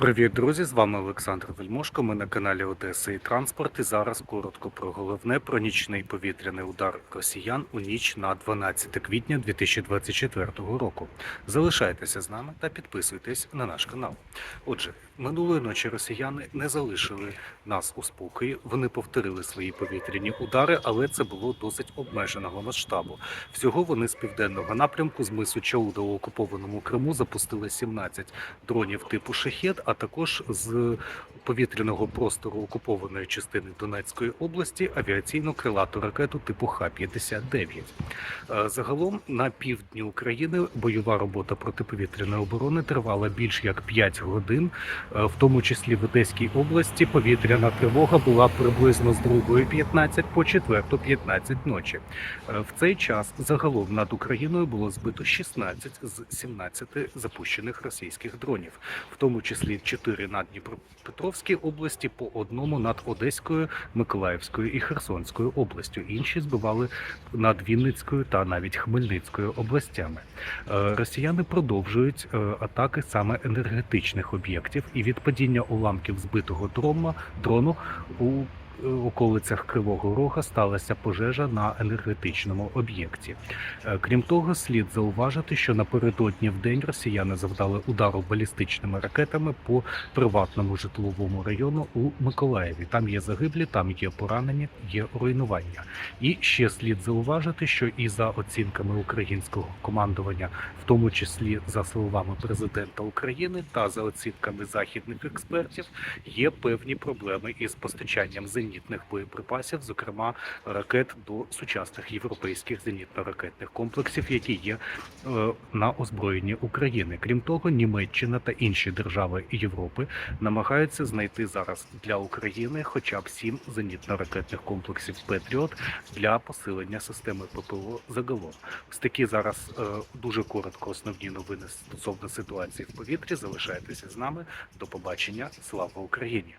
Привіт, друзі! З вами Олександр Вельмошко. Ми на каналі Одеса і Транспорт. І зараз коротко про головне про нічний повітряний удар росіян у ніч на 12 квітня 2024 року. Залишайтеся з нами та підписуйтесь на наш канал. Отже, минулої ночі росіяни не залишили нас у спокої. Вони повторили свої повітряні удари, але це було досить обмеженого масштабу. Всього вони з південного напрямку з мису Чауда у окупованому Криму запустили 17 дронів типу шахет, а також з повітряного простору окупованої частини Донецької області авіаційну крилату ракету типу Х-59. Е, Загалом на півдні України бойова робота протиповітряної оборони тривала більш як 5 годин, Е, в тому числі в Одеській області. Повітряна тривога була приблизно з 2.15 по 4.15 ночі. Е, В цей час загалом над Україною було збито 16 з 17 запущених російських дронів, в тому числі 4 над Дніпропетровській області, по одному над Одеською, Миколаївською і Херсонською областю. Інші збивали над Вінницькою та навіть Хмельницькою областями. Е, Росіяни продовжують е, атаки саме енергетичних об'єктів, і від падіння уламків збитого дрома дрону у околицях Кривого Рога сталася пожежа на енергетичному об'єкті. Е, Крім того, слід зауважити, що напередодні в день росіяни завдали удару балістичними ракетами по приватному житловому району у Миколаєві. Там є загиблі, там є поранені, є руйнування. І ще слід зауважити, що і за оцінками українського командування, в тому числі за словами президента України та за оцінками західних експертів, є певні проблеми із постачанням зенітних боєприпасів, зокрема ракет до сучасних європейських зенітно-ракетних комплексів, які є е, на озброєнні України. Крім того, Німеччина та інші держави Європи намагаються знайти зараз для України хоча б сім зенітно-ракетних комплексів Петріот для посилення системи ППО загалом. Ось такі зараз е, дуже коротко основні новини стосовно ситуації в повітрі. Залишайтеся з нами. До побачення. Слава Україні!